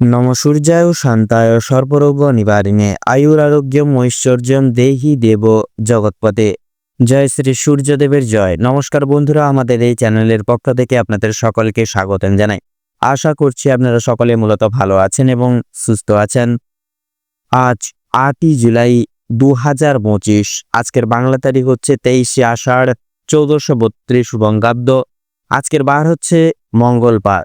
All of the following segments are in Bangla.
নম সূর্যায় শান্তায় সর্বরোগ নিবারিণে আয়ুরারোগ্যম ঐশ্বর্যম দেহি দেব জগৎপতে। জয় শ্রী সূর্যদেবের জয়। নমস্কার বন্ধুরা, আমাদের এই চ্যানেলের পক্ষ থেকে আপনাদের সকলকে স্বাগতম জানাই। আশা করছি আপনারা সকলে মূলত ভালো আছেন এবং সুস্থ আছেন। আজ আটই জুলাই দু হাজার পঁচিশ, আজকের বাংলা তারিখ হচ্ছে তেইশে আষাঢ় চৌদ্দশো বত্রিশ বঙ্গাব্দ আজকের বার হচ্ছে মঙ্গলবার।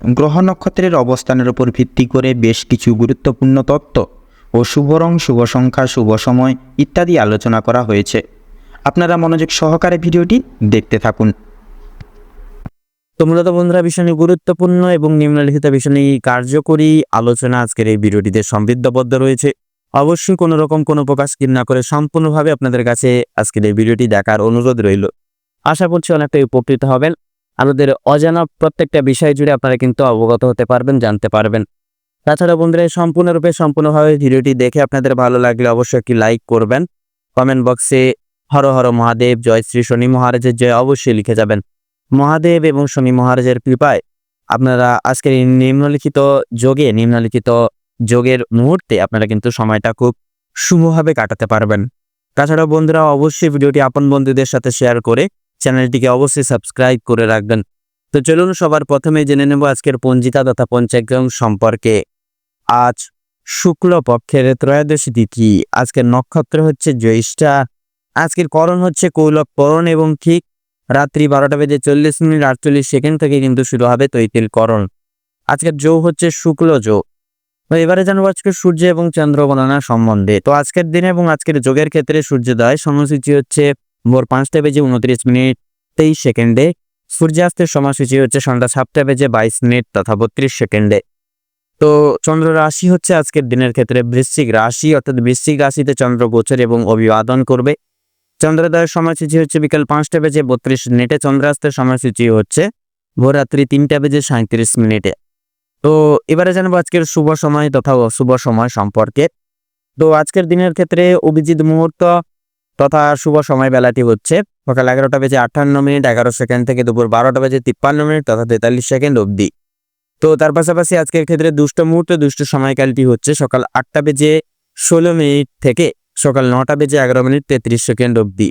গ্রহ নক্ষত্রের অবস্থানের উপর ভিত্তি করে বেশ কিছু গুরুত্বপূর্ণ তত্ত্ব ও শুভ রং, শুভ সংখ্যা, শুভ সময় ইত্যাদি আলোচনা করা হয়েছে। আপনারা মনোযোগ সহকারে ভিডিওটি দেখতে থাকুন। তো মূলত বন্ধুরা ভীষণ গুরুত্বপূর্ণ এবং নিম্নলিখিত ভীষণ কার্যকরী আলোচনা আজকের এই ভিডিওটিতে সমৃদ্ধবদ্ধ রয়েছে। অবশ্যই কোনো রকম কোনো প্রকাশ না করে সম্পূর্ণভাবে আপনাদের কাছে আজকের এই ভিডিওটি দেখার অনুরোধ রইল। আশা করছি অনেকটাই উপকৃত হবেন। আমাদের অজানা প্রত্যেকটা বিষয় জুড়ে আপনারা কিন্তু অবগত হতে পারবেন, জানতে পারবেন। তাছাড়া বন্ধুরা সম্পূর্ণরূপে, সম্পূর্ণভাবে ভিডিওটি দেখে আপনাদের ভালো লাগলে অবশ্যই একটি লাইক করবেন। কমেন্ট বক্সে হর হর মহাদেব, জয় শ্রী শনি মহারাজের জয় অবশ্যই লিখে যাবেন। মহাদেব এবং শনি মহারাজের কৃপায় আপনারা আজকের এই নিম্নলিখিত যোগে, নিম্নলিখিত যোগের মুহূর্তে আপনারা কিন্তু সময়টা খুব শুভভাবে কাটাতে পারবেন। তাছাড়া বন্ধুরা, অবশ্যই ভিডিওটি আপন বন্ধুদের সাথে শেয়ার করে চ্যানেলটিকে অবশ্যই সাবস্ক্রাইব করে রাখবেন। তো চলুন সবার প্রথমে জেনে নেব আজকের পঞ্জিকা তথা পঞ্চাগ্রাম সম্পর্কে। আজ শুক্ল পক্ষের ত্রয়োদশী তিথি, আজকের নক্ষত্র হচ্ছে জ্যৈষ্ঠা। আজকের করণ হচ্ছে কৌলক করণ এবং ঠিক রাত্রি বারোটা বেজে চল্লিশ মিনিট আটচল্লিশ সেকেন্ড থেকে কিন্তু শুরু হবে তৈতিল করণ। আজকের যৌ হচ্ছে শুক্ল যৌ তো এবারে জানব আজকে সূর্য এবং চন্দ্র গণনা সম্বন্ধে। তো আজকের দিনে এবং আজকের যোগের ক্ষেত্রে সূর্যোদয় সময়সূচি হচ্ছে ভোর পাঁচটা বেজে উনত্রিশ মিনিট, তেইশ সেকেন্ডে। সূর্যাস্তের সময়সূচি হচ্ছে সন্ধ্যা সাতটা বেজে বাইশ মিনিট তথা বত্রিশ সেকেন্ডে। তো চন্দ্র রাশি হচ্ছে আজকের দিনের ক্ষেত্রে বৃশ্চিক রাশি, অর্থাৎ বৃশ্চিক রাশিতে চন্দ্র গোচর এবং অভিবাদন করবে। চন্দ্রোদয়ের সময়সূচি হচ্ছে বিকাল পাঁচটা বেজে বত্রিশ মিনিটে, চন্দ্রাস্তের সময়সূচি হচ্ছে ভোররাত্রি তিনটা বেজে সাঁত্রিশ মিনিটে। তো এবারে জানব আজকের শুভ সময় তথা অশুভ সময় সম্পর্কে। তো আজকের দিনের ক্ষেত্রে অভিজিৎ মুহূর্ত তথা শুভ সময় বেলাটি হচ্ছে সকাল এগারোটা বেজে আটান্ন মিনিট, এগারো সেকেন্ড থেকে দুপুর বারোটা বেজে তিপ্পান্ন মিনিট তথা তেতাল্লিশ সেকেন্ড অবধি। তো তার পাশাপাশি আজকের ক্ষেত্রে দুষ্ট মুহূর্ত, দুষ্ট সময়কালটি হচ্ছে সকাল আটটা বেজে ষোলো মিনিট থেকে সকাল নটা বেজে এগারো মিনিট তেত্রিশ সেকেন্ড অবধি।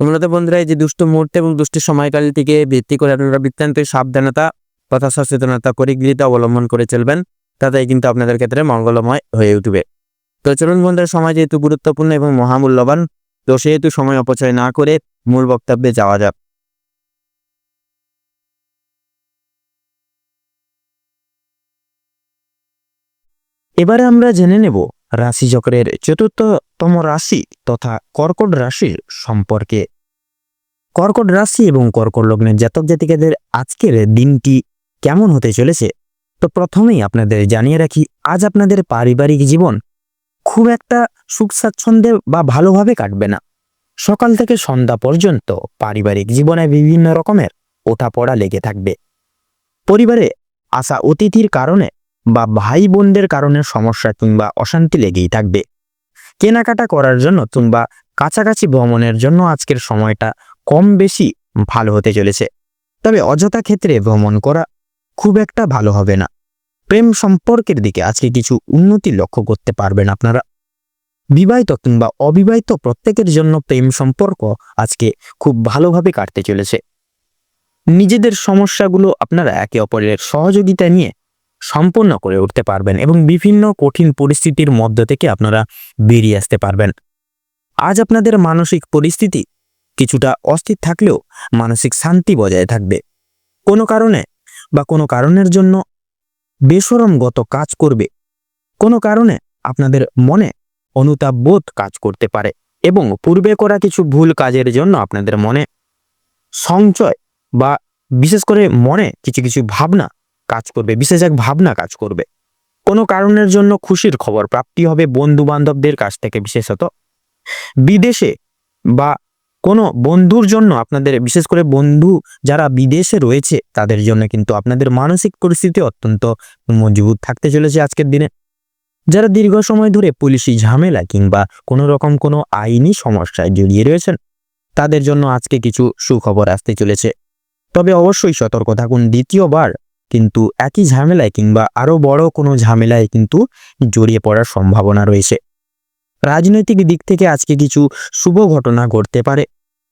মূলত বন্ধুরা, এই যে দুষ্ট মুহূর্ত এবং দুষ্ট সময়কালটিকে ভিত্তি করে আপনারা বৃত্তান্ত সাবধানতা তথা সচেতনতা পরিগৃহীত অবলম্বন করে চলবেন। তাতেই কিন্তু আপনাদের ক্ষেত্রে মঙ্গলময় হয়ে উঠবে। তো চলুন বন্ধুরা, সময় যেহেতু গুরুত্বপূর্ণ এবং মহামূল্যবান তো সেহেতু সময় অপচয় না করে মূল বক্তব্যে যাওয়া যাক। এবারে আমরা জেনে নেব রাশি চক্রের চতুর্থতম রাশি তথা কর্কট রাশির সম্পর্কে। কর্কট রাশি এবং কর্কট লগ্নের জাতক জাতিকাদের আজকের দিনটি কেমন হতে চলেছে? তো প্রথমেই আপনাদের জানিয়ে রাখি, আজ আপনাদের পারিবারিক জীবন খুব একটা সুখ স্বাচ্ছন্দ্যে বা ভালোভাবে কাটবে না। সকাল থেকে সন্ধ্যা পর্যন্ত পারিবারিক জীবনে বিভিন্ন রকমের ওঠাপড়া লেগে থাকবে। পরিবারে আসা অতিথির কারণে বা ভাই বোনদের কারণে সমস্যা কিংবা অশান্তি লেগেই থাকবে। কেনাকাটা করার জন্য কিংবা কাছাকাছি ভ্রমণের জন্য আজকের সময়টা কম বেশি ভালো হতে চলেছে। তবে অযথা ক্ষেত্রে ভ্রমণ করা খুব একটা ভালো হবে না। প্রেম সম্পর্কের দিকে আজকে কিছু উন্নতি লক্ষ্য করতে পারবেন আপনারা। বিবাহিত কিংবা অবিবাহিত প্রত্যেকের জন্য প্রেম সম্পর্ক আজকে খুব ভালোভাবে কাটতে চলেছে। নিজেদের সমস্যাগুলো আপনারা একে অপরের সহযোগিতা নিয়ে সম্পন্ন করে উঠতে পারবেন এবং বিভিন্ন কঠিন পরিস্থিতির মধ্য থেকে আপনারা বেরিয়ে আসতে পারবেন। আজ আপনাদের মানসিক পরিস্থিতি কিছুটা অস্থির থাকলেও মানসিক শান্তি বজায় থাকবে। কোনো কারণে বা কোনো কারণের জন্য বেসরমগত কাজ করবে। কোনো কারণে আপনাদের মনে অনুতাপ বোধ কাজ করতে পারে এবং পূর্বে করা কিছু ভুল কাজের জন্য আপনাদের মনে সঞ্চয় বা বিশেষ করে মনে কিছু কিছু ভাবনা কাজ করবে, বিশেষ এক ভাবনা কাজ করবে। কোনো কারণের জন্য খুশির খবর প্রাপ্তি হবে বন্ধু বান্ধবদের কাছ থেকে বিশেষত। বিদেশে বা কোনো বন্ধুর জন্য আপনাদের, বিশেষ করে বন্ধু যারা বিদেশে রয়েছে, তাদের জন্য কিন্তু আপনাদের মানসিক পরিস্থিতি অত্যন্ত মজবুত থাকতে চলেছে আজকের দিনে। যারা দীর্ঘ সময় ধরে পুলিশি ঝামেলা কিংবা কোনো রকম কোনো আইনি সমস্যায় জড়িয়ে রয়েছেন, তাদের জন্য আজকে কিছু সুখবর আসতে চলেছে। তবে অবশ্যই সতর্ক থাকুন দ্বিতীয়বার, কিন্তু একই ঝামেলায় কিংবা আরও বড় কোনো ঝামেলায় কিন্তু জড়িয়ে পড়ার সম্ভাবনা রয়েছে। রাজনৈতিক দিক থেকে আজকে কিছু শুভ ঘটনা ঘটতে পারে।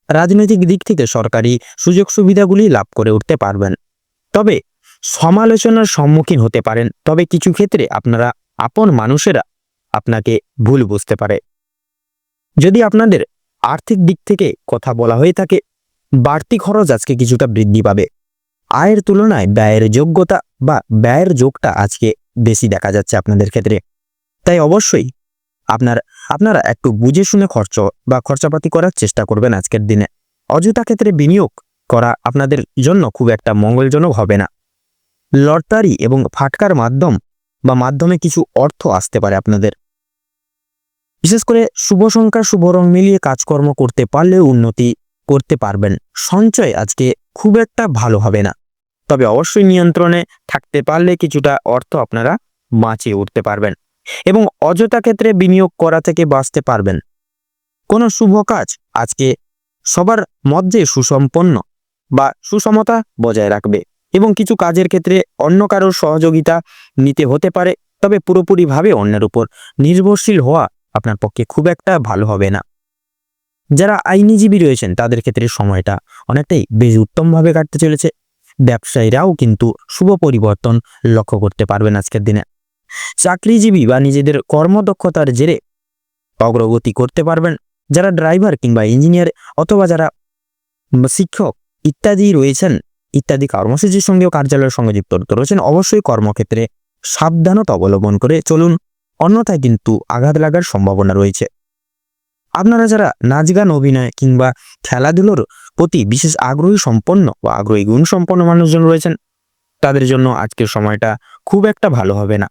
রাজনৈতিক দিক থেকে সরকারি সুযোগ সুবিধাগুলি লাভ করে উঠতে পারবেন। তবে সমালোচনার সম্মুখীন হতে পারেন। তবে কিছু ক্ষেত্রে আপনারা আপন মানুষেরা আপনাকে ভুল বুঝতে পারে। যদি আপনাদের আর্থিক দিক থেকে কথা বলা হয়ে থাকে, বাড়তি খরচ আজকে কিছুটা বৃদ্ধি পাবে। আয়ের তুলনায় ব্যয়ের যোগ্যতা বা ব্যয়ের যোগটা আজকে বেশি দেখা যাচ্ছে আপনাদের ক্ষেত্রে। তাই অবশ্যই আপনার, আপনারা একটু বুঝে শুনে খরচ বা খরচাপাতি করার চেষ্টা করবেন আজকের দিনে। অযথা ক্ষেত্রে বিনিয়োগ করা আপনাদের জন্য খুব একটা মঙ্গলজনক হবে না। লটারি এবং ফাটকার মাধ্যম বা মাধ্যমে কিছু অর্থ আসতে পারে আপনাদের। বিশেষ করে শুভ সংখ্যা, শুভ রং মিলিয়ে কাজকর্ম করতে পারলেও উন্নতি করতে পারবেন। সঞ্চয় আজকে খুব একটা ভালো হবে না। তবে অবশ্যই নিয়ন্ত্রণে থাকতে পারলে কিছুটা অর্থ আপনারা বাঁচিয়ে উঠতে পারবেন এবং অযথা ক্ষেত্রে বিনিয়োগ করা থেকে বাঁচতে পারবেন। কোনো শুভ কাজ আজকে সবার মধ্যে সুসম্পন্ন বা সুসমতা বজায় রাখবে। এবং কিছু কাজের ক্ষেত্রে অন্য কারোর সহযোগিতা নিতে হতে পারে, তবে পুরোপুরিভাবে অন্যের উপর নির্ভরশীল হওয়া আপনার পক্ষে খুব একটা ভালো হবে না। যারা আইনিজীবী রয়েছেন, তাদের ক্ষেত্রে সময়টা অনেকটাই বেশ উত্তমভাবে কাটতে চলেছে। ব্যবসায়ীরাও কিন্তু শুভ পরিবর্তন লক্ষ্য করতে পারবেন আজকের দিনে। চাকরিজীবী বা নিজেদের কর্মদক্ষতার জেরে অগ্রগতি করতে পারবেন। যারা ড্রাইভার কিংবা ইঞ্জিনিয়ার অথবা যারা শিক্ষক ইত্যাদি রয়েছেন ইত্যাদি কর্মসূচির সঙ্গেও কার্যালয়ের সঙ্গে যুক্ত রয়েছেন। অবশ্যই কর্মক্ষেত্রে সাবধানতা অবলম্বন করে চলুন, অন্যথায় কিন্তু আঘাত লাগার সম্ভাবনা রয়েছে। আপনারা যারা নাচ গান, অভিনয় কিংবা খেলাধুলোর প্রতি বিশেষ আগ্রহী সম্পন্ন বা আগ্রহী গুণ সম্পন্ন মানুষজন রয়েছেন, তাদের জন্য আজকের সময়টা খুব একটা ভালো হবে না।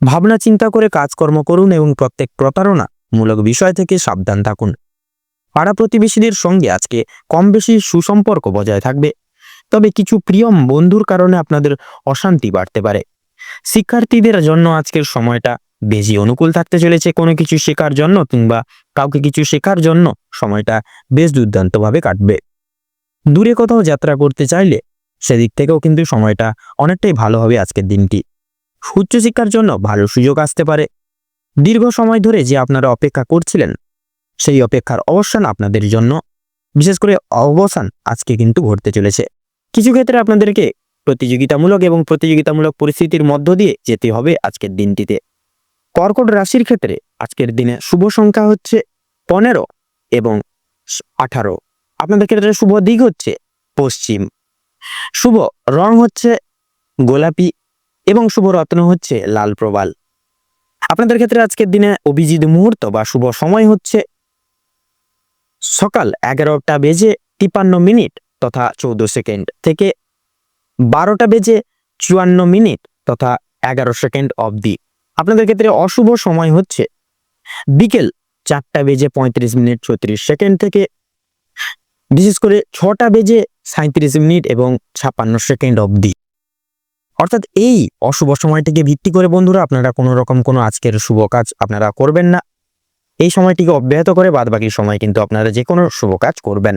ভাবনা চিন্তা করে কাজকর্ম করুন এবং প্রত্যেক প্রতারণা মূলক বিষয় থেকে সাবধান থাকুন। পাড়া প্রতিবেশীদের সঙ্গে আজকে কম বেশি সুসম্পর্ক বজায় থাকবে। তবে কিছু প্রিয়ম বন্ধুর কারণে আপনাদের অশান্তি বাড়তে পারে। শিক্ষার্থীদের জন্য আজকের সময়টা বেশি অনুকূল থাকতে চলেছে। কোনো কিছু শেখার জন্য কিংবা কাউকে কিছু শেখার জন্য সময়টা বেশ দুর্দান্তভাবে কাটবে। দূরে কোথাও যাত্রা করতে চাইলে সেদিক থেকেও কিন্তু সময়টা অনেকটাই ভালো হবে আজকের দিনটি। উচ্চশিক্ষার জন্য ভালো সুযোগ আসতে পারে। দীর্ঘ সময় ধরে যে আপনারা অপেক্ষা করছিলেন, সেই অপেক্ষার অবসান আপনাদের জন্য। বিশেষ করে অবসান আজকে কিন্তু ঘটতে চলেছে। কিছু ক্ষেত্রে আপনাদেরকে প্রতিযোগিতামূলক এবং প্রতিযোগিতামূলক পরিস্থিতির মধ্য দিয়ে যেতে হবে আজকের দিনটিতে। কর্কট রাশির ক্ষেত্রে আজকের দিনে শুভ সংখ্যা হচ্ছে পনেরো এবং আঠারো। আপনাদের ক্ষেত্রে শুভ দিক হচ্ছে পশ্চিম। শুভ রং হচ্ছে গোলাপি এবং শুভ রত্ন হচ্ছে লাল প্রবাল। আপনাদের ক্ষেত্রে আজকের দিনে অভিজিৎ মুহূর্ত বা শুভ সময় হচ্ছে সকাল এগারোটা বেজে তিপান্ন মিনিট তথা চৌদ্দ সেকেন্ড থেকে বারোটা বেজে চুয়ান্ন মিনিট তথা এগারো সেকেন্ড অবধি। আপনাদের ক্ষেত্রে অশুভ সময় হচ্ছে বিকেল চারটা বেজে পঁয়ত্রিশ মিনিট ছত্রিশ সেকেন্ড থেকে, বিশেষ করে ছটা বেজে সাঁত্রিশ মিনিট এবং ছাপ্পান্ন সেকেন্ড অবধি। অর্থাৎ এই অশুভ সময়টিকে ভিত্তি করে বন্ধুরা আপনারা কোনো রকম কোনো আজকের শুভ কাজ আপনারা করবেন না। এই সময়টিকে অব্যাহত করে বাদবাকি সময় কিন্তু আপনারা যে কোনো শুভ কাজ করবেন।